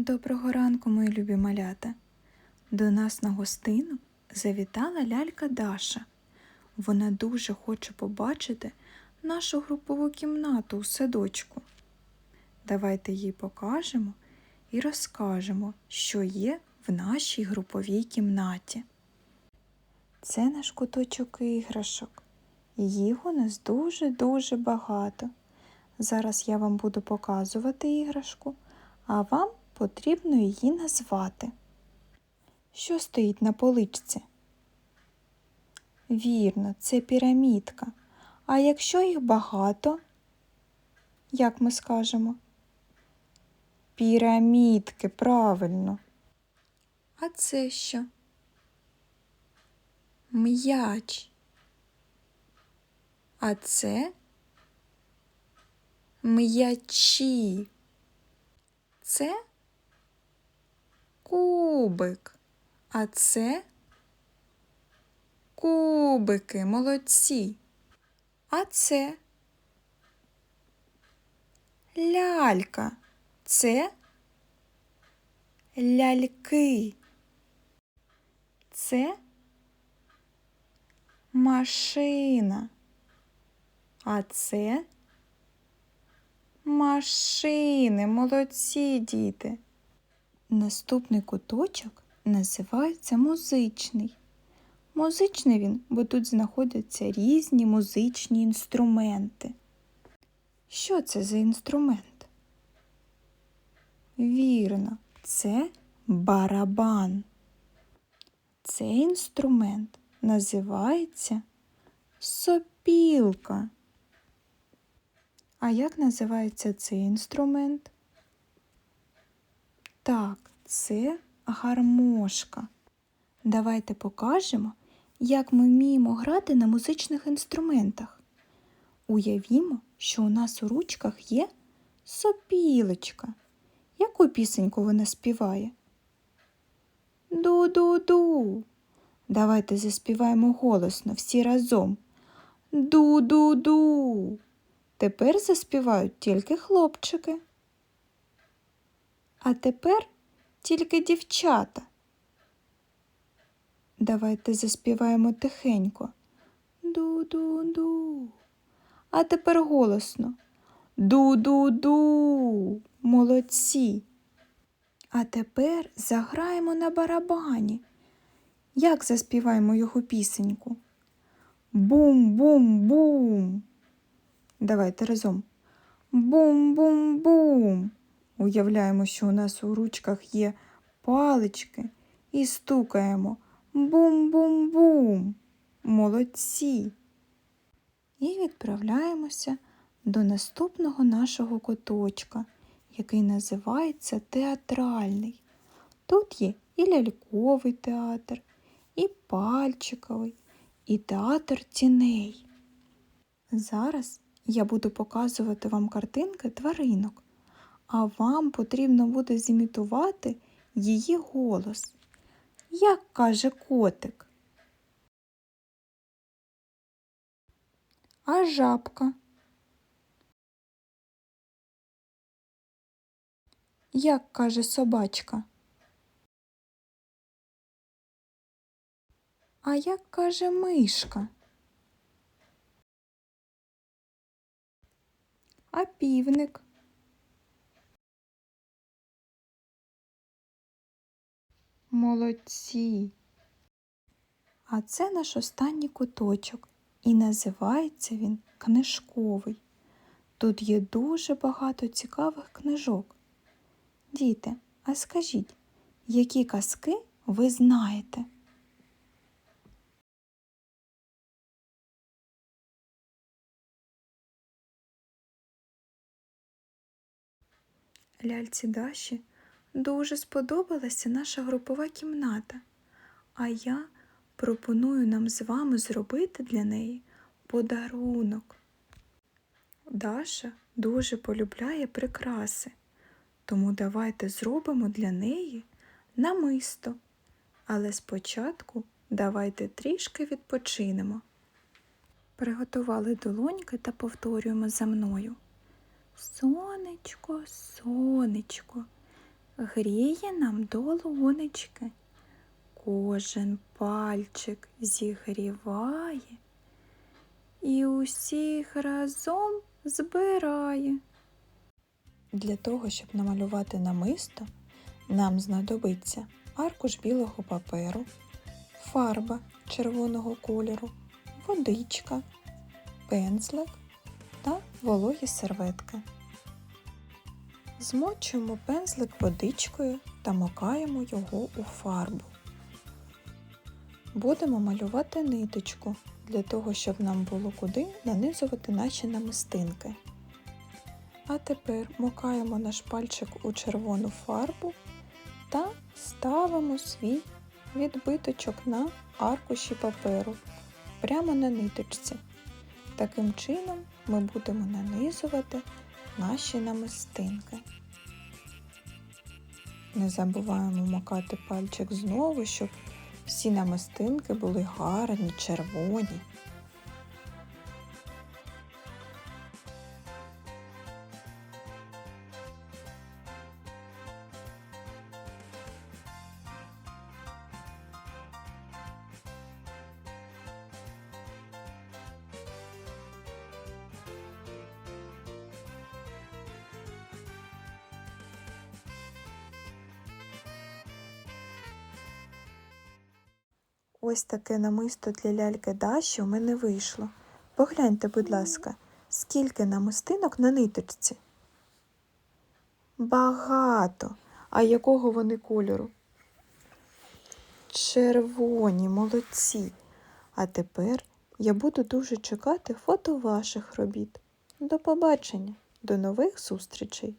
Доброго ранку, мої любі малята. До нас на гостину завітала лялька Даша. Вона дуже хоче побачити нашу групову кімнату у садочку. Давайте їй покажемо і розкажемо, що є в нашій груповій кімнаті. Це наш куточок іграшок. Їх у нас дуже-дуже багато. Зараз я вам буду показувати іграшку, а вам потрібно її назвати. Що стоїть на поличці? Вірно, це пірамідка. А якщо їх багато, як ми скажемо? Пірамідки, правильно. А це що? М'яч. А це м'ячі. Це кубик. А це кубики, молодці. А це лялька. Це ляльки. Це машина. А це машини, молодці діти. Наступний куточок називається музичний. Музичний він, бо тут знаходяться різні музичні інструменти. Що це за інструмент? Вірно, це барабан. Цей інструмент називається сопілка. А як називається цей інструмент? Так, це гармошка. Давайте покажемо, як ми вміємо грати на музичних інструментах. Уявімо, що у нас у ручках є сопілочка. Яку пісеньку вона співає? Ду-ду-ду. Давайте заспіваємо голосно всі разом. Ду-ду-ду. Тепер заспівають тільки хлопчики. А тепер тільки дівчата. Давайте заспіваємо тихенько. Ду-ду-ду. А тепер голосно. Ду-ду-ду. Молодці. А тепер заграємо на барабані. Як заспіваємо його пісеньку? Бум-бум-бум. Давайте разом. Бум-бум-бум. Уявляємо, що у нас у ручках є палички і стукаємо. Бум-бум-бум. Молодці. І відправляємося до наступного нашого куточка, який називається театральний. Тут є і ляльковий театр, і пальчиковий, і театр тіней. Зараз я буду показувати вам картинки тваринок, а вам потрібно буде зімітувати її голос. Як каже котик? А жабка? Як каже собачка? А як каже мишка? А півник? Молодці. А це наш останній куточок, і називається він книжковий. Тут є дуже багато цікавих книжок. Діти, а скажіть, які казки ви знаєте? Ляльці Даші дуже сподобалася наша групова кімната, а я пропоную нам з вами зробити для неї подарунок. Даша дуже полюбляє прикраси, тому давайте зробимо для неї намисто. Але спочатку давайте трішки відпочинемо. Приготували долоньки та повторюємо за мною. Сонечко, сонечко, гріє нам долонечки. Кожен пальчик зігріває і усіх разом збирає. Для того, щоб намалювати намисто, нам знадобиться аркуш білого паперу, фарба червоного кольору, водичка, пензлик та вологі серветки. Змочуємо пензлик водичкою та макаємо його у фарбу. Будемо малювати ниточку для того, щоб нам було куди нанизувати наші намистинки. А тепер макаємо наш пальчик у червону фарбу та ставимо свій відбиточок на аркуші паперу прямо на ниточці. Таким чином ми будемо нанизувати наші намистинки. Не забуваємо макати пальчик знову, щоб всі намистинки були гарні, червоні. Ось таке намисто для ляльки Даші у мене вийшло. Погляньте, будь ласка, скільки намистинок на ниточці. Багато. А якого вони кольору? Червоні, молодці. А тепер я буду дуже чекати фото ваших робіт. До побачення, до нових зустрічей!